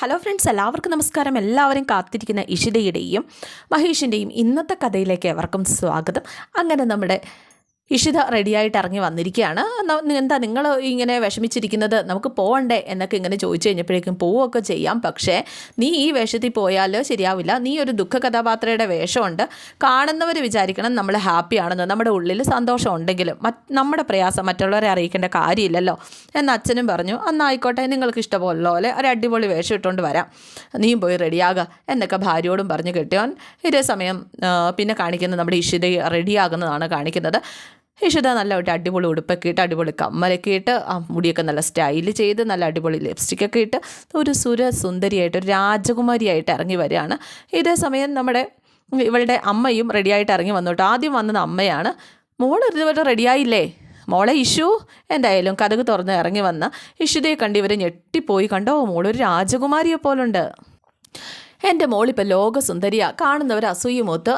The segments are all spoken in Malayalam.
ഹലോ ഫ്രണ്ട്സ് എല്ലാവർക്കും നമസ്കാരം. എല്ലാവരും കാത്തിരിക്കുന്ന ഇഷിതയുടെയും മഹേഷിന്റെയും ഇന്നത്തെ കഥയിലേക്ക് എവർക്കും സ്വാഗതം. അങ്ങനെ നമ്മുടെ ഇഷിത റെഡിയായിട്ട് ഇറങ്ങി വന്നിരിക്കുകയാണ്. എന്താ നിങ്ങൾ ഇങ്ങനെ വിഷമിച്ചിരിക്കുന്നത്? നമുക്ക് പോകണ്ടേ എന്നൊക്കെ ഇങ്ങനെ ചോദിച്ചു കഴിഞ്ഞപ്പോഴേക്കും പോവുകയൊക്കെ ചെയ്യാം. പക്ഷേ നീ ഈ വേഷത്തിൽ പോയാൽ ശരിയാവില്ല. നീ ഒരു ദുഃഖ കഥാപാത്രയുടെ വേഷമുണ്ട്. കാണുന്നവർ വിചാരിക്കണം നമ്മൾ ഹാപ്പിയാണെന്ന് നമ്മുടെ ഉള്ളിൽ സന്തോഷം ഉണ്ടെങ്കിലും നമ്മുടെ പ്രയാസം മറ്റുള്ളവരെ അറിയിക്കേണ്ട കാര്യമില്ലല്ലോ എന്ന് അച്ഛനും പറഞ്ഞു. എന്നായിക്കോട്ടെ നിങ്ങൾക്ക് ഇഷ്ടപോലെ പോലെ ഒരു അടിപൊളി വേഷം ഇട്ടുകൊണ്ട് വരാം. നീയും പോയി റെഡിയാകുക എന്നൊക്കെ ഭാര്യയോടും പറഞ്ഞു കെട്ടിയോൻ ഇതേ സമയം പിന്നെ കാണിക്കുന്നത് നമ്മുടെ ഇഷിത റെഡിയാകുന്നതാണ് കാണിക്കുന്നത്. ഇഷിത നല്ല ഒരു അടിപൊളി ഉടുപ്പൊക്കെ ഇട്ട് അടിപൊളി കമ്മലൊക്കെ ഇട്ട് ആ മുടിയൊക്കെ നല്ല സ്റ്റൈൽ ചെയ്ത് നല്ല അടിപൊളി ലിപ്സ്റ്റിക് ഒക്കെ ഇട്ട് ഒരു സുര സുന്ദരിയായിട്ട് ഒരു രാജകുമാരിയായിട്ട് ഇറങ്ങി വരികയാണ്. ഇതേ സമയം നമ്മുടെ ഇവളുടെ അമ്മയും റെഡിയായിട്ട് ഇറങ്ങി വന്നു ആദ്യം വന്നത് അമ്മയാണ്. മോൾ ഇതുവരെ റെഡിയായില്ലേ മോളെ ഇഷു എന്തായാലും കഥക് തുറന്ന് ഇറങ്ങി വന്ന ഇഷുദയെ കണ്ടിവരെ ഞെട്ടിപ്പോയി. കണ്ടോ മോളൊരു രാജകുമാരിയെ പോലുണ്ട് എന്റെ മോളിപ്പോൾ ലോകസുന്ദരിയാ. കാണുന്നവർ അസൂയമൂത്ത്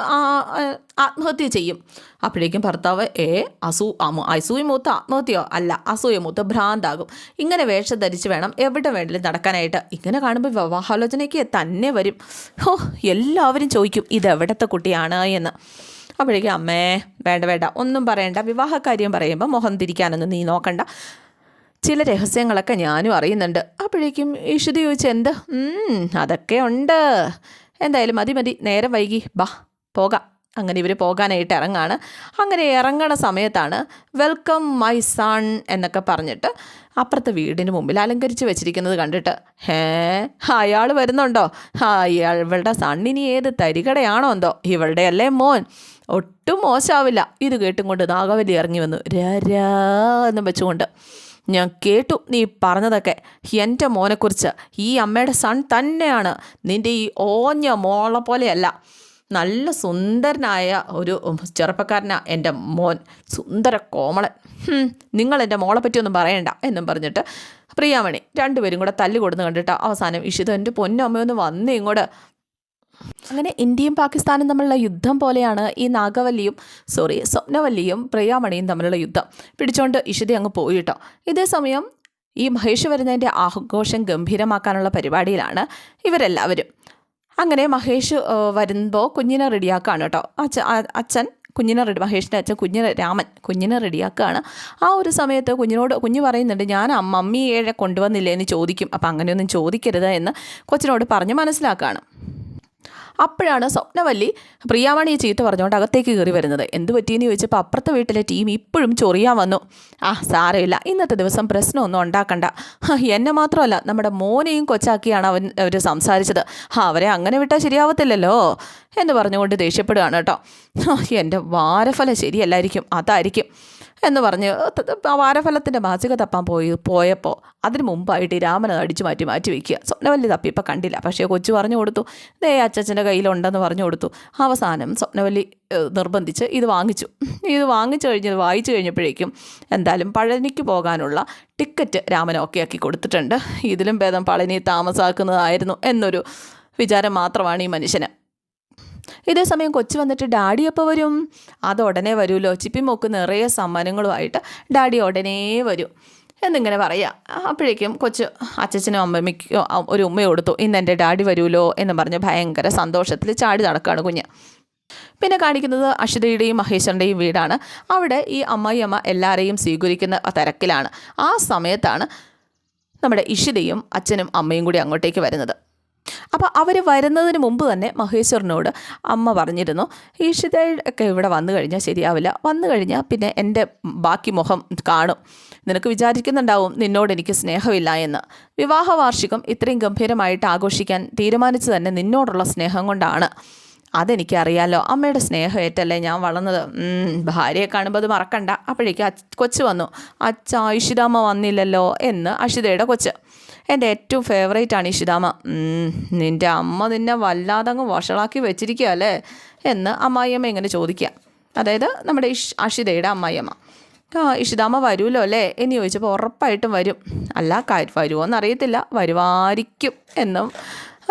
ആത്മഹത്യ ചെയ്യും. അപ്പോഴേക്കും ഭർത്താവ് ഏ അസൂ അസൂയമൂത്ത് ആത്മഹത്യയോ? അല്ല അസൂയമൂത്ത് ഭ്രാന്താകും. ഇങ്ങനെ വേഷം ധരിച്ച് വേണം എവിടെ വേണമെങ്കിലും നടക്കാനായിട്ട്. ഇങ്ങനെ കാണുമ്പോൾ വിവാഹാലോചനയ്ക്ക് തന്നെ വരും. ഹോ എല്ലാവരും ചോദിക്കും ഇതെവിടത്തെ കുട്ടിയാണ്? എന്ന്. അപ്പോഴേക്കും അമ്മേ വേണ്ട വേണ്ട ഒന്നും പറയണ്ട. വിവാഹകാര്യം പറയുമ്പോൾ മുഖം തിരിക്കാനൊന്നും നീ നോക്കണ്ട. ചില രഹസ്യങ്ങളൊക്കെ ഞാനും അറിയുന്നുണ്ട്. അപ്പോഴേക്കും ഈശ്വതി ചോദിച്ചു എന്താ? അതൊക്കെ ഉണ്ട്. എന്തായാലും മതി മതി. നേരം വൈകി. ബാ പോകാം. അങ്ങനെ ഇവർ പോകാനായിട്ട് ഇറങ്ങാണ്. അങ്ങനെ ഇറങ്ങണ സമയത്താണ് വെൽക്കം മൈ സൺ എന്നൊക്കെ പറഞ്ഞിട്ട് അപ്പുറത്തെ വീടിന് മുമ്പിൽ അലങ്കരിച്ച് വെച്ചിരിക്കുന്നത് കണ്ടിട്ട് ഹേ അയാൾ വരുന്നുണ്ടോ? ആ ഇയാൾ ഇവളുടെ സണ്ണിനി ഏത് തരികടയാണോ എന്തോ? ഇവളുടെ അല്ലേ മോൻ? ഒട്ടും മോശമാവില്ല ഇത് കേട്ടും കൊണ്ട് നാഗവല്ലി ഇറങ്ങി വന്നു. രാ എന്നും വെച്ചുകൊണ്ട് ഞാൻ കേട്ടു നീ പറഞ്ഞതൊക്കെ. എന്റെ മോനെക്കുറിച്ച് ഈ അമ്മയുടെ സൺ തന്നെയാണ്. നിന്റെ ഈ ഓഞ്ഞ മോളെ പോലെയല്ല. നല്ല സുന്ദരനായ ഒരു ചെറുപ്പക്കാരനാ എന്റെ മോൻ. സുന്ദര കോമളൻ. നിങ്ങൾ എന്റെ മോളെ പറ്റിയൊന്നും പറയണ്ട എന്നും പറഞ്ഞിട്ട് പ്രിയാമണി രണ്ടുപേരും കൂടെ തല്ലുകൊടുന്ന് കണ്ടിട്ട് അവസാനം ഇഷിത എന്റെ പൊന്നമ്മയൊന്ന് വന്നേ ഇങ്ങോട്ട് അങ്ങനെ ഇന്ത്യയും പാകിസ്ഥാനും തമ്മിലുള്ള യുദ്ധം പോലെയാണ് ഈ നാഗവല്ലിയും സോറി സ്വപ്നവല്ലിയും പ്രിയാമണിയും തമ്മിലുള്ള യുദ്ധം. പിടിച്ചോണ്ട് ഇഷിത അങ്ങ് പോയിട്ടോ ഇതേ സമയം ഈ മഹേഷ് വരുന്നതിന്റെ ആഘോഷം ഗംഭീരമാക്കാനുള്ള പരിപാടിയിലാണ് ഇവരെല്ലാവരും. അങ്ങനെ മഹേഷ് വരുമ്പോൾ കുഞ്ഞിനെ റെഡിയാക്കുകയാണ് കേട്ടോ. അച്ഛ അച്ഛൻ കുഞ്ഞിനെ റെഡി മഹേഷിന്റെ അച്ഛൻ കുഞ്ഞിനെ രാമൻ കുഞ്ഞിനെ റെഡിയാക്കുകയാണ് ആ ഒരു സമയത്ത് കുഞ്ഞിനോട് കുഞ്ഞ് പറയുന്നുണ്ട് ഞാൻ മമ്മിയെ കൊണ്ടുവന്നില്ലേ എന്ന് ചോദിക്കും. അപ്പം അങ്ങനെയൊന്നും ചോദിക്കരുത് എന്ന് കൊച്ചിനോട് പറഞ്ഞ് മനസ്സിലാക്കുകയാണ് അപ്പോഴാണ് സ്വപ്നവല്ലി പ്രിയാമണിയെ ചീത്ത പറഞ്ഞുകൊണ്ട് അകത്തേക്ക് കയറി വരുന്നത്. എന്ത് പറ്റിയെന്ന് ചോദിച്ചപ്പോൾ അപ്പുറത്തെ വീട്ടിലെ ടീം ഇപ്പോഴും ചൊറിയാൻ വന്നു. ആ സാരമില്ല. ഇന്നത്തെ ദിവസം പ്രശ്നമൊന്നും ഉണ്ടാക്കണ്ട. എന്നെ മാത്രമല്ല നമ്മുടെ മോനെയും കൊച്ചാക്കിയാണ് അവൻ അവർ സംസാരിച്ചത്. അവരെ അങ്ങനെ വിട്ടാൽ ശരിയാവത്തില്ലല്ലോ എന്ന് പറഞ്ഞുകൊണ്ട് ദേഷ്യപ്പെടുകയാണ് കേട്ടോ. എന്റെ വാരഫലം ശരിയല്ലായിരിക്കും. അതായിരിക്കും. എന്ന് പറഞ്ഞ് വാരഫലത്തിന്റെ മാസിക തപ്പാൻ പോയി പോയപ്പോൾ അതിന് മുമ്പായിട്ട് ഈ രാമനെ അടിച്ചു മാറ്റി മാറ്റി വയ്ക്കുക സ്വപ്നവല്ലി തപ്പി ഇപ്പം കണ്ടില്ല. പക്ഷേ കൊച്ചു പറഞ്ഞു കൊടുത്തു ദേ അച്ചച്ചന്റെ കയ്യിലുണ്ടെന്ന് പറഞ്ഞു കൊടുത്തു. അവസാനം സ്വപ്നവല്ലി നിർബന്ധിച്ച് ഇത് വാങ്ങിച്ചു. ഇത് വാങ്ങിച്ചു കഴിഞ്ഞ് വായിച്ചു കഴിഞ്ഞപ്പോഴേക്കും എന്തായാലും പഴനിക്ക് പോകാനുള്ള ടിക്കറ്റ് രാമൻ ഓക്കെ ആക്കി കൊടുത്തിട്ടുണ്ട്. ഇതിലും ഭേദം പളനി താമസാക്കുന്നതായിരുന്നു എന്നൊരു വിചാരം മാത്രമാണ് ഈ മനുഷ്യന്. ഇതേ സമയം കൊച്ചു വന്നിട്ട് ഡാഡി എപ്പോൾ വരും? അത് ഉടനെ വരുമല്ലോ. ചിപ്പി മോക്ക് നിറയെ സമ്മാനങ്ങളുമായിട്ട് ഡാഡി ഉടനെ വരും എന്നിങ്ങനെ പറയാം. അപ്പോഴേക്കും കൊച്ച് അച്ഛനും അമ്മമ്മയ്ക്കോ ഒരു ഉമ്മ കൊടുത്തു. ഇന്ന് എന്റെ ഡാഡി വരുമല്ലോ എന്ന് പറഞ്ഞ് ഭയങ്കര സന്തോഷത്തിൽ ചാടി നടക്കുകയാണ് കുഞ്ഞ്. പിന്നെ കാണിക്കുന്നത് അഷിതയുടെയും മഹേശ്വരന്റെയും വീടാണ്. അവിടെ ഈ അമ്മായിയമ്മ എല്ലാവരെയും സ്വീകരിക്കുന്ന തിരക്കിലാണ്. ആ സമയത്താണ് നമ്മുടെ ഇഷിതയും അച്ഛനും അമ്മയും കൂടി അങ്ങോട്ടേക്ക് വരുന്നത്. അപ്പോൾ അവർ വരുന്നതിന് മുമ്പ് തന്നെ മഹേശ്വരനോട് അമ്മ പറഞ്ഞിരുന്നു ഈഷിത ഒക്കെ ഇവിടെ വന്നു കഴിഞ്ഞാൽ ശരിയാവില്ല. വന്നു കഴിഞ്ഞാൽ പിന്നെ എന്റെ ബാക്കി മുഖം കാണും. നിനക്ക് വിചാരിക്കുന്നുണ്ടാവും നിന്നോട് എനിക്ക് സ്നേഹമില്ല എന്ന്. വിവാഹ വാർഷികം ഇത്രയും ഗംഭീരമായിട്ട് ആഘോഷിക്കാൻ തീരുമാനിച്ചു തന്നെ നിന്നോടുള്ള സ്നേഹം കൊണ്ടാണ്. അതെനിക്കറിയാലോ അമ്മയുടെ സ്നേഹം ഏറ്റല്ലേ ഞാൻ വളർന്നത്. ഭാര്യയെ കാണുമ്പോൾ അത് മറക്കണ്ട. അപ്പോഴേക്ക് കൊച്ച് വന്നു. അച്ഛ ഐഷിതാമ്മ വന്നില്ലല്ലോ എന്ന് അഷിതയുടെ കൊച്ച്. എന്റെ ഏറ്റവും ഫേവറേറ്റ് ആണ് ഇഷിതാമ. നിന്റെ അമ്മ നിന്നെ വല്ലാതങ്ങ് വഷളാക്കി വെച്ചിരിക്കുക അല്ലേ? എന്ന് അമ്മായിയമ്മ ഇങ്ങനെ ചോദിക്കുക. അതായത് നമ്മുടെ ഇഷ് അഷിതയുടെ അമ്മായിയമ്മ. ആ ഇഷിതാമ്മ വരുമല്ലോ അല്ലേ? എന്ന് ചോദിച്ചപ്പോൾ ഉറപ്പായിട്ടും വരും. അല്ല വരുമോ എന്നറിയത്തില്ല വരുവായിരിക്കും എന്നും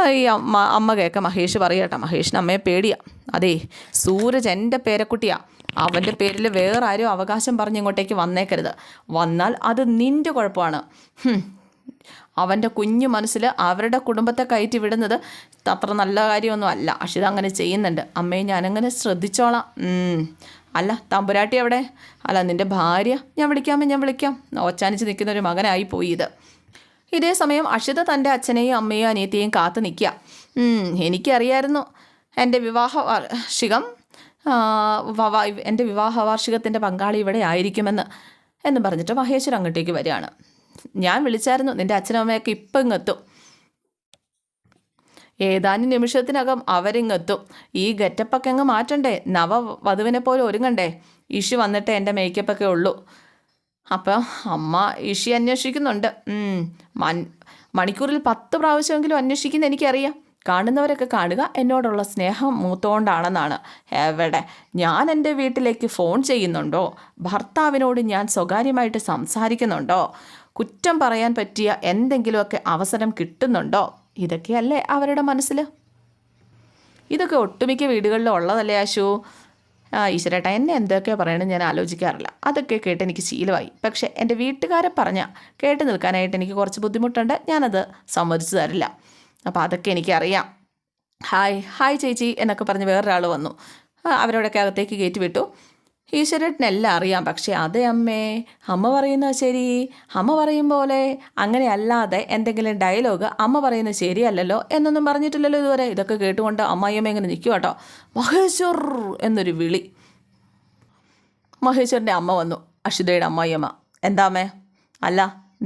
ഈ അമ്മ അമ്മ കേൾക്കാം മഹേഷ് പറയട്ടെ മഹേഷിന് അമ്മയെ പേടിയാ. അതേ സൂരജ് എന്റെ പേരക്കുട്ടിയാ. അവന്റെ പേരിൽ വേറെ ആരും അവകാശം പറഞ്ഞ് ഇങ്ങോട്ടേക്ക് വന്നേക്കരുത്. വന്നാൽ അത് നിന്റെ കുഴപ്പമാണ്. അവന്റെ കുഞ്ഞു മനസ്സിൽ അവരുടെ കുടുംബത്തെ കയറ്റി വിടുന്നത് അത്ര നല്ല കാര്യമൊന്നും അല്ല. അഷിത അങ്ങനെ ചെയ്യുന്നുണ്ട്. അമ്മയെ ഞാനങ്ങനെ ശ്രദ്ധിച്ചോളാം. അല്ല തമ്പുരാട്ടി എവിടെ? അല്ല നിന്റെ ഭാര്യ. ഞാൻ വിളിക്കാമേ ഞാൻ വിളിക്കാം. ഓച്ചാനിച്ച് നിൽക്കുന്ന ഒരു മകനായി പോയി ഇത്. ഇതേ സമയം അഷിത തന്റെ അച്ഛനെയും അമ്മയെയും അനിയത്തെയും കാത്തു നിൽക്കുക. എനിക്കറിയായിരുന്നു എന്റെ വിവാഹ വാർഷികം എന്റെ വിവാഹ വാർഷികത്തിന്റെ പങ്കാളി ഇവിടെ ആയിരിക്കുമെന്ന് എന്ന് പറഞ്ഞിട്ട് മഹേശ്വരൻ അങ്ങോട്ടേക്ക് വരികയാണ്. ഞാൻ വിളിച്ചായിരുന്നു. നിന്റെ അച്ഛനും അമ്മയൊക്കെ ഇപ്പം ഇങ്ങെത്തും. ഏതാനും നിമിഷത്തിനകം അവരിങ്ങെത്തും. ഈ ഗെറ്റപ്പൊക്കെ അങ്ങ് മാറ്റണ്ടേ? നവ വധുവിനെ പോലെ ഒരുങ്ങണ്ടേ? ഇഷു വന്നിട്ട് എന്റെ മേക്കപ്പൊക്കെ ഉള്ളൂ. അപ്പം അമ്മ ഇഷി അന്വേഷിക്കുന്നുണ്ട്. മണിക്കൂറിൽ പത്ത് പ്രാവശ്യമെങ്കിലും അന്വേഷിക്കുന്ന എനിക്കറിയാം. കാണുന്നവരൊക്കെ കാണുക എന്നോടുള്ള സ്നേഹം മൂത്തോണ്ടാണെന്നാണ്. എവിടെ? ഞാൻ എന്റെ വീട്ടിലേക്ക് ഫോൺ ചെയ്യുന്നുണ്ടോ? ഭർത്താവിനോട് ഞാൻ സ്വകാര്യമായിട്ട് സംസാരിക്കുന്നുണ്ടോ? കുറ്റം പറയാൻ പറ്റിയ എന്തെങ്കിലുമൊക്കെ അവസരം കിട്ടുന്നുണ്ടോ? ഇതൊക്കെയല്ലേ അവരുടെ മനസ്സിൽ ഇതൊക്കെ ഒട്ടുമിക്ക വീടുകളിലും ഉള്ളതല്ലേ ആശു ആ ഈശ്വരേട്ടാ എന്നെ എന്തൊക്കെ പറയണം ഞാൻ ആലോചിക്കാറില്ല. അതൊക്കെ കേട്ട് എനിക്ക് ശീലമായി. പക്ഷേ എന്റെ വീട്ടുകാരെ പറഞ്ഞ കേട്ട് നിൽക്കാനായിട്ട് എനിക്ക് കുറച്ച് ബുദ്ധിമുട്ടുണ്ട്. ഞാനത് സമ്മതിച്ചു തരില്ല. അപ്പോൾ അതൊക്കെ എനിക്കറിയാം. ഹായ് ഹായ് ചേച്ചി എന്നൊക്കെ പറഞ്ഞ് വേറൊരാൾ വന്നു. അവരോടൊക്കെ അകത്തേക്ക് കയറ്റി വിട്ടു. ഈശ്വരേട്ടനെല്ലാം അറിയാം. പക്ഷേ അതെ അമ്മേ അമ്മ പറയുന്നത് ശരി. അമ്മ പറയും പോലെ അങ്ങനെയല്ലാതെ എന്തെങ്കിലും ഡയലോഗ് അമ്മ പറയുന്നത് ശരിയല്ലല്ലോ എന്നൊന്നും പറഞ്ഞിട്ടില്ലല്ലോ ഇതുവരെ. ഇതൊക്കെ കേട്ടുകൊണ്ട് അമ്മായിയമ്മ ഇങ്ങനെ നിൽക്കുക കേട്ടോ മഹേശ്വർ എന്നൊരു വിളി. മഹേശ്വരന്റെ അമ്മ വന്നു. അഷിതയുടെ അമ്മായിയമ്മ. എന്താമേ അല്ല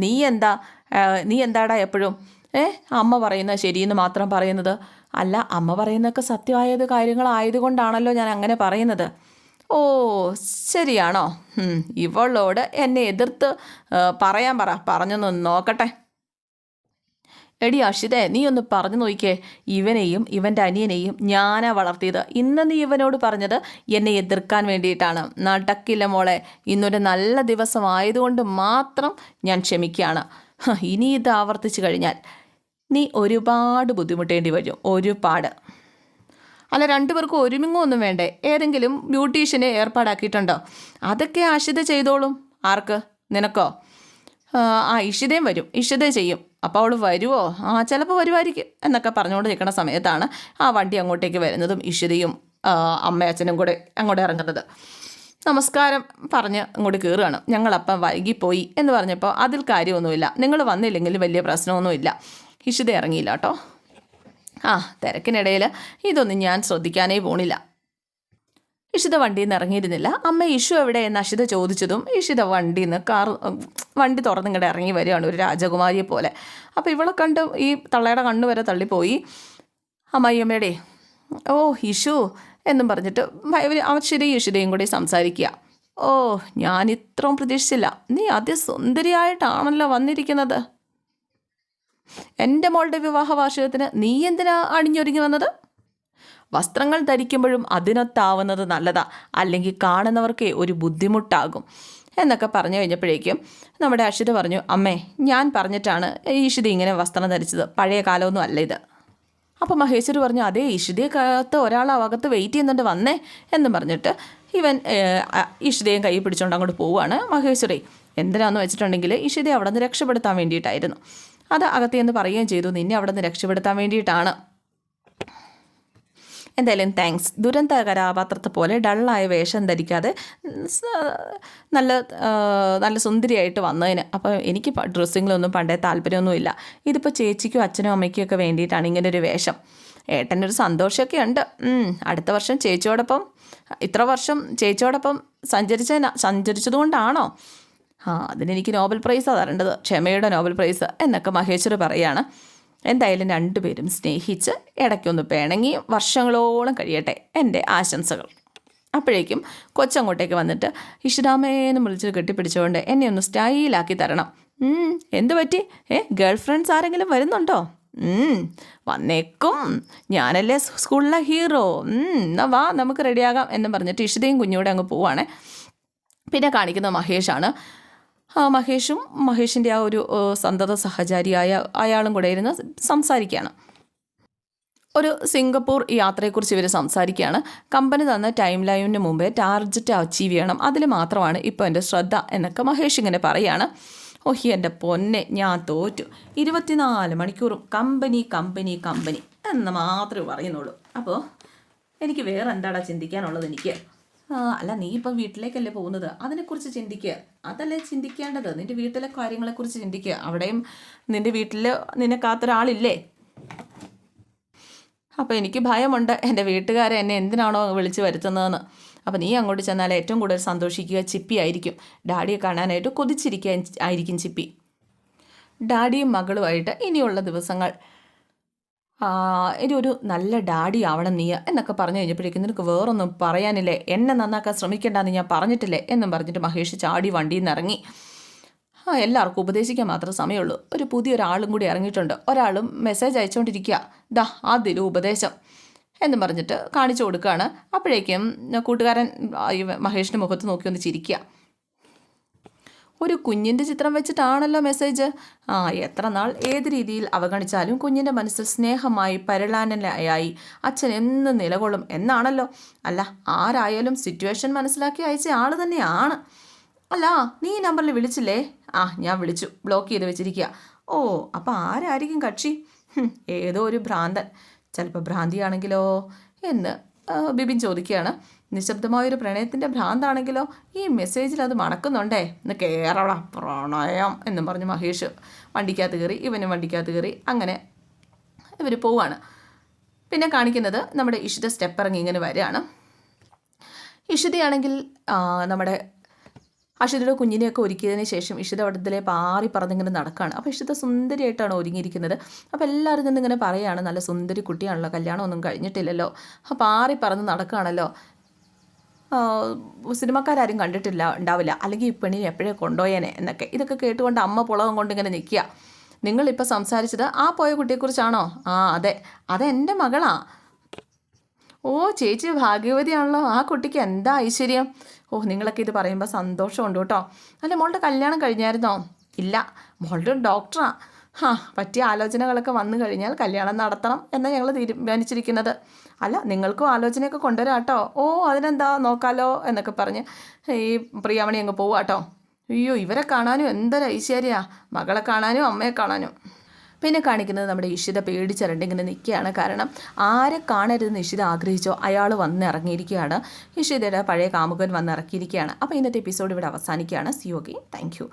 നീ എന്താ നീ എന്താടാ എപ്പോഴും? ഏ അമ്മ പറയുന്നത് ശരിയെന്ന് മാത്രം പറയുന്നത്? അല്ല അമ്മ പറയുന്നതൊക്കെ സത്യമായത് കാര്യങ്ങളായതുകൊണ്ടാണല്ലോ ഞാൻ അങ്ങനെ പറയുന്നത്. ഓ ശരിയാണോ? ഇവളോട് എന്നെ എതിർത്ത് പറയാൻ പറ. പറഞ്ഞൊന്ന് നോക്കട്ടെ. എടി അഷിതേ നീ ഒന്ന് പറഞ്ഞു നോക്കിയേ ഇവനെയും ഇവന്റെ അനിയനെയും ഞാനാ വളർത്തിയത്. ഇന്ന് നീ ഇവനോട് പറഞ്ഞത് എന്നെ എതിർക്കാൻ വേണ്ടിയിട്ടാണ്. നടക്കില്ല മോളെ. ഇന്നൊരു നല്ല ദിവസം ആയതുകൊണ്ട് മാത്രം ഞാൻ ക്ഷമിക്കുകയാണ്. ഇനി ഇത് ആവർത്തിച്ചു കഴിഞ്ഞാൽ നീ ഒരുപാട് ബുദ്ധിമുട്ടേണ്ടി വരും. ഒരുപാട്. അല്ല രണ്ടുപേർക്കും ഒരുമിങ്ങോ ഒന്നും വേണ്ടേ? ഏതെങ്കിലും ബ്യൂട്ടീഷ്യനെ ഏർപ്പാടാക്കിയിട്ടുണ്ടോ? അതൊക്കെ അഷിത ചെയ്തോളും. ആർക്ക്? നിനക്കോ? ആ, ഇഷിതയും വരും. ഇഷിത ചെയ്യും. അപ്പോൾ അവൾ വരുമോ ആ ചിലപ്പോൾ വരുമായിരിക്കും എന്നൊക്കെ പറഞ്ഞുകൊണ്ട് നിൽക്കുന്ന സമയത്താണ് ആ വണ്ടി അങ്ങോട്ടേക്ക് വരുന്നതും ഇഷിതയും അമ്മ അമ്മയച്ഛനും കൂടെ അങ്ങോട്ട് ഇറങ്ങുന്നത്. നമസ്കാരം പറഞ്ഞ് അങ്ങോട്ട് കയറുകയാണ് ഞങ്ങളപ്പം വൈകിപ്പോയി എന്ന് പറഞ്ഞപ്പോൾ അതിൽ കാര്യമൊന്നുമില്ല. നിങ്ങൾ വന്നില്ലെങ്കിൽ വലിയ പ്രശ്നമൊന്നുമില്ല. ഇഷിത ഇറങ്ങിയില്ല കേട്ടോ. ആ തിരക്കിനിടയിൽ ഇതൊന്നും ഞാൻ ശ്രദ്ധിക്കാനേ പോണില്ല. ഇഷിത വണ്ടിയിൽ നിന്ന് ഇറങ്ങിയിരുന്നില്ല. അമ്മ ഇഷു എവിടെ എന്ന് അഷിത ചോദിച്ചതും ഇഷിത വണ്ടിയിൽ നിന്ന് കാർ വണ്ടി തുറന്ന് ഇങ്ങോട്ട് ഇറങ്ങി വരികയാണ് ഒരു രാജകുമാരിയെ പോലെ. അപ്പോൾ ഇവളെ കണ്ട് ഈ തള്ളയുടെ കണ്ണു വരെ തള്ളിപ്പോയി. അമ്മയമ്മയുടെ ഓ ഇഷു എന്നും പറഞ്ഞിട്ട് അക്ഷരയും ഇഷിതയും കൂടി സംസാരിക്കുക. ഓ ഞാൻ ഇത്രയും പ്രതീക്ഷിച്ചില്ല. നീ അതിസുന്ദരിയായിട്ടാണല്ലോ വന്നിരിക്കുന്നത്. എന്റെ മോളുടെ വിവാഹ വാർഷികത്തിന് നീ എന്തിനാ അണിഞ്ഞൊരുങ്ങി വന്നത്? വസ്ത്രങ്ങൾ ധരിക്കുമ്പോഴും അതിനൊത്താവുന്നത് നല്ലതാ. അല്ലെങ്കിൽ കാണുന്നവർക്കേ ഒരു ബുദ്ധിമുട്ടാകും. എന്നൊക്കെ പറഞ്ഞു കഴിഞ്ഞപ്പോഴേക്കും നമ്മുടെ അഷിത പറഞ്ഞു അമ്മേ ഞാൻ പറഞ്ഞിട്ടാണ് ഈഷിത ഇങ്ങനെ വസ്ത്രം ധരിച്ചത്. പഴയ കാലമൊന്നും അല്ല ഇത്. അപ്പോൾ മഹേശ്വരി പറഞ്ഞു അതേ ഇഷിതയക്കകത്ത് ഒരാൾ അകത്ത് വെയിറ്റ് ചെയ്യുന്നുണ്ട് വന്നേ. എന്ന് പറഞ്ഞിട്ട് ഇവൻ ഇഷിതയും കൈ പിടിച്ചുകൊണ്ട് അങ്ങോട്ട് പോവുകയാണ് മഹേശ്വരി. എന്തിനാന്ന് വെച്ചിട്ടുണ്ടെങ്കിൽ ഇഷിതയെ അവിടെ നിന്ന് രക്ഷപ്പെടുത്താൻ വേണ്ടിയിട്ടായിരുന്നു. അത് അകത്തേന്ന് പറയുകയും ചെയ്തു. നിന്നെ അവിടെ നിന്ന് രക്ഷപ്പെടുത്താൻ വേണ്ടിയിട്ടാണ്. എന്തായാലും താങ്ക്സ് ദുരന്ത കഥാപാത്രത്തെ പോലെ ഡള്ളായ വേഷം ധരിക്കാതെ നല്ല നല്ല സുന്ദരിയായിട്ട് വന്നതിന്. അപ്പോൾ എനിക്ക് ഡ്രസ്സിങ്ങിലൊന്നും പണ്ടേ താല്പര്യമൊന്നുമില്ല. ഇതിപ്പോൾ ചേച്ചിക്കും അച്ഛനും അമ്മയ്ക്കും ഒക്കെ വേണ്ടിയിട്ടാണ് ഒരു വേഷം. ഏട്ടനൊരു സന്തോഷമൊക്കെ ഉണ്ട്. അടുത്ത വർഷം ചേച്ചിയോടൊപ്പം ഇത്ര വർഷം ചേച്ചിയോടൊപ്പം സഞ്ചരിച്ച സഞ്ചരിച്ചതുകൊണ്ടാണോ? ആ അതിനെനിക്ക് നോബൽ പ്രൈസാണ് തരേണ്ടത് ക്ഷമയുടെ നോബൽ പ്രൈസ് എന്നൊക്കെ മഹേശ്വർ പറയാണ്. എന്തായാലും രണ്ടുപേരും സ്നേഹിച്ച് ഇടയ്ക്കൊന്ന് പിണങ്ങി വർഷങ്ങളോളം കഴിയട്ടെ എന്റെ ആശംസകൾ. അപ്പോഴേക്കും കൊച്ചങ്ങോട്ടേക്ക് വന്നിട്ട് ഇഷിതാമേന്ന് വിളിച്ച് കെട്ടിപ്പിടിച്ചുകൊണ്ട് എന്നെ ഒന്ന് സ്റ്റൈലാക്കി തരണം. എന്തു പറ്റി? ഏ ഗേൾ ഫ്രണ്ട്സ് ആരെങ്കിലും വരുന്നുണ്ടോ? വന്നേക്കും. ഞാനല്ലേ സ്കൂളിലെ ഹീറോ. എന്നാ വാ നമുക്ക് റെഡിയാകാം എന്ന് പറഞ്ഞിട്ട് ഇഷിതയും കുഞ്ഞൂടെ അങ്ങ് പോവാണ്. പിന്നെ കാണിക്കുന്ന മഹേഷാണ് മഹേഷും മഹേഷിന്റെ ആ ഒരു സന്തത സഹചാരിയായ അയാളും കൂടെ ഇരുന്ന് സംസാരിക്കുകയാണ്. ഒരു സിംഗപ്പൂർ യാത്രയെക്കുറിച്ച് ഇവർ സംസാരിക്കുകയാണ്. കമ്പനി തന്ന ടൈം ലൈനിന് മുമ്പേ ടാർജറ്റ് അച്ചീവ് ചെയ്യണം. അതിൽ മാത്രമാണ് ഇപ്പോൾ എന്റെ ശ്രദ്ധ എന്നൊക്കെ മഹേഷ് ഇങ്ങനെ പറയുകയാണ് ഓഹി എന്റെ പൊന്നെ ഞാൻ തോറ്റു. ഇരുപത്തിനാല് മണിക്കൂറും കമ്പനി കമ്പനി കമ്പനി എന്ന് മാത്രമേ പറയുന്നുള്ളൂ. അപ്പോൾ എനിക്ക് വേറെ എന്താടാ ചിന്തിക്കാനുള്ളത് എനിക്ക്? ആ, അല്ല നീ ഇപ്പം വീട്ടിലേക്കല്ലേ പോകുന്നത്? അതിനെക്കുറിച്ച് ചിന്തിക്കുക അതല്ലേ ചിന്തിക്കേണ്ടത്? നിന്റെ വീട്ടിലെ കാര്യങ്ങളെക്കുറിച്ച് ചിന്തിക്കുക അവിടെയും നിന്റെ വീട്ടിൽ നിന്നെ കാത്തൊരാളില്ലേ? അപ്പോൾ എനിക്ക് ഭയമുണ്ട്. എന്റെ വീട്ടുകാരെ എന്നെ എന്തിനാണോ വിളിച്ച് വരുത്തുന്നതെന്ന്. അപ്പോൾ നീ അങ്ങോട്ട് ചെന്നാൽ ഏറ്റവും കൂടുതൽ സന്തോഷിക്കുക ചിപ്പി ആയിരിക്കും. ഡാഡിയെ കാണാനായിട്ട് കൊതിച്ചിരിക്കാൻ ആയിരിക്കും ചിപ്പി. ഡാഡിയും മകളുമായിട്ട് ഇനിയുള്ള ദിവസങ്ങൾ. ഇനി ഒരു നല്ല ഡാഡി ആവണം നീ എന്നൊക്കെ പറഞ്ഞു കഴിഞ്ഞപ്പോഴേക്കും നിനക്ക് വേറൊന്നും പറയാനില്ലേ? എന്നെ നന്നാക്കാൻ ശ്രമിക്കേണ്ടെന്ന് ഞാൻ പറഞ്ഞിട്ടില്ലേ? എന്നും പറഞ്ഞിട്ട് മഹേഷ് ചാടി വണ്ടിയിൽ നിന്ന് ഇറങ്ങി ആ എല്ലാവർക്കും ഉപദേശിക്കാൻ മാത്രമേ സമയമുള്ളൂ. ഒരു പുതിയൊരാളും കൂടി ഇറങ്ങിയിട്ടുണ്ട്. ഒരാളും മെസ്സേജ് അയച്ചുകൊണ്ടിരിക്കുക ദാ അതിലും ഉപദേശം. എന്നും പറഞ്ഞിട്ട് കാണിച്ചു കൊടുക്കുകയാണ് അപ്പോഴേക്കും കൂട്ടുകാരൻ മഹേഷിന്റെ മുഖത്ത് നോക്കി ഒന്ന് ചിരിക്കുക ഒരു കുഞ്ഞിന്റെ ചിത്രം വെച്ചിട്ടാണല്ലോ മെസ്സേജ് ആ എത്ര നാൾ ഏത് രീതിയിൽ അവഗണിച്ചാലും കുഞ്ഞിന്റെ മനസ്സിൽ സ്നേഹമായി പരിലാനനായി അച്ഛൻ എന്ന് നിലകൊള്ളും എന്നാണല്ലോ. അല്ല ആരായാലും സിറ്റുവേഷൻ മനസ്സിലാക്കി അയച്ച ആൾ തന്നെയാണ്. അല്ല നീ ഈ നമ്പറിൽ വിളിച്ചില്ലേ? ആ ഞാൻ വിളിച്ചു. ബ്ലോക്ക് ചെയ്ത് വെച്ചിരിക്കുക ഓ അപ്പോൾ ആരായിരിക്കും കക്ഷി? ഏതോ ഒരു ഭ്രാന്തൻ. ചിലപ്പോൾ ഭ്രാന്തിയാണെങ്കിലോ എന്ന് ബിബിൻ ചോദിക്കുകയാണ്. നിശബ്ദമായൊരു പ്രണയത്തിന്റെ ഭ്രാന്താണെങ്കിലോ ഈ മെസ്സേജിൽ അത് മണക്കുന്നുണ്ടേ? എന്ന് കേരള പ്രണയം എന്നും പറഞ്ഞു മഹേഷ്. വണ്ടിക്കകത്ത് കയറി ഇവനും വണ്ടിക്കകത്ത് കയറി അങ്ങനെ ഇവർ പോവാണ്. പിന്നെ കാണിക്കുന്നത് നമ്മുടെ ഇഷിത സ്റ്റെപ്പ് ഇറങ്ങി ഇങ്ങനെ വരികയാണ്. ഇഷിതയാണെങ്കിൽ നമ്മുടെ അഷിതയുടെ കുഞ്ഞിനെയൊക്കെ ഒരുക്കിയതിന് ശേഷം ഇഷിത അവിടത്തിലെ പാറി പറന്നിങ്ങനെ നടക്കുകയാണ് അപ്പോൾ ഇഷിത സുന്ദരിയായിട്ടാണ് ഒരുങ്ങിയിരിക്കുന്നത്. അപ്പോൾ എല്ലാവരും നിന്ന് ഇങ്ങനെ പറയുകയാണ് നല്ല സുന്ദരി കുട്ടിയാണല്ലോ കല്യാണമൊന്നും കഴിഞ്ഞിട്ടില്ലല്ലോ. പാറി പറന്ന് നടക്കുകയാണല്ലോ സിനിമക്കാരും കണ്ടിട്ടില്ല ഉണ്ടാവില്ല. അല്ലെങ്കിൽ ഈ പെണ്ണിനെ എപ്പോഴേ കൊണ്ടുപോയേനെ എന്നൊക്കെ. ഇതൊക്കെ കേട്ടുകൊണ്ട് അമ്മ പുളകം കൊണ്ട് ഇങ്ങനെ നിൽക്കുക. നിങ്ങളിപ്പോൾ സംസാരിച്ചത് ആ പോയ കുട്ടിയെക്കുറിച്ചാണോ? ആ അതെ. അതെന്റെ മകളാ. ഓ ചേച്ചി ഭാഗ്യവതിയാണല്ലോ. ആ കുട്ടിക്ക് എന്താ ഐശ്വര്യം? ഓ നിങ്ങളൊക്കെ ഇത് പറയുമ്പോൾ സന്തോഷമുണ്ട് കേട്ടോ. അല്ല മോളുടെ കല്യാണം കഴിഞ്ഞായിരുന്നോ? ഇല്ല. മോളുടെ ഒരു ഡോക്ടറാ. ഹാ പറ്റിയ ആലോചനകളൊക്കെ വന്നു കഴിഞ്ഞാൽ കല്യാണം നടത്തണം എന്ന് ഞങ്ങൾ തീരുമാനിച്ചിരിക്കുന്നത്. അല്ല നിങ്ങൾക്കും ആലോചനയൊക്കെ കൊണ്ടുവരാം കേട്ടോ ഓ അതിനെന്താ നോക്കാലോ എന്നൊക്കെ പറഞ്ഞ് ഈ പ്രിയാമണി അങ്ങ് പോവാട്ടോ അയ്യോ ഇവരെ കാണാനും എന്തൊരു ഐശ്വര്യ. മകളെ കാണാനും അമ്മയെ കാണാനും. പിന്നെ കാണിക്കുന്നത് നമ്മുടെ ഇഷിത പേടിച്ചരണ്ട് ഇങ്ങനെ നിൽക്കുകയാണ്. കാരണം ആരെ കാണരുതെന്ന് ഇഷിത ആഗ്രഹിച്ചോ അയാൾ വന്നിറങ്ങിയിരിക്കുകയാണ് ഇഷിതയുടെ പഴയ കാമുകൻ വന്നിറക്കിയിരിക്കുകയാണ് അപ്പോൾ ഇന്നത്തെ എപ്പിസോഡ് ഇവിടെ അവസാനിക്കുകയാണ്. സിയോഗി താങ്ക് യു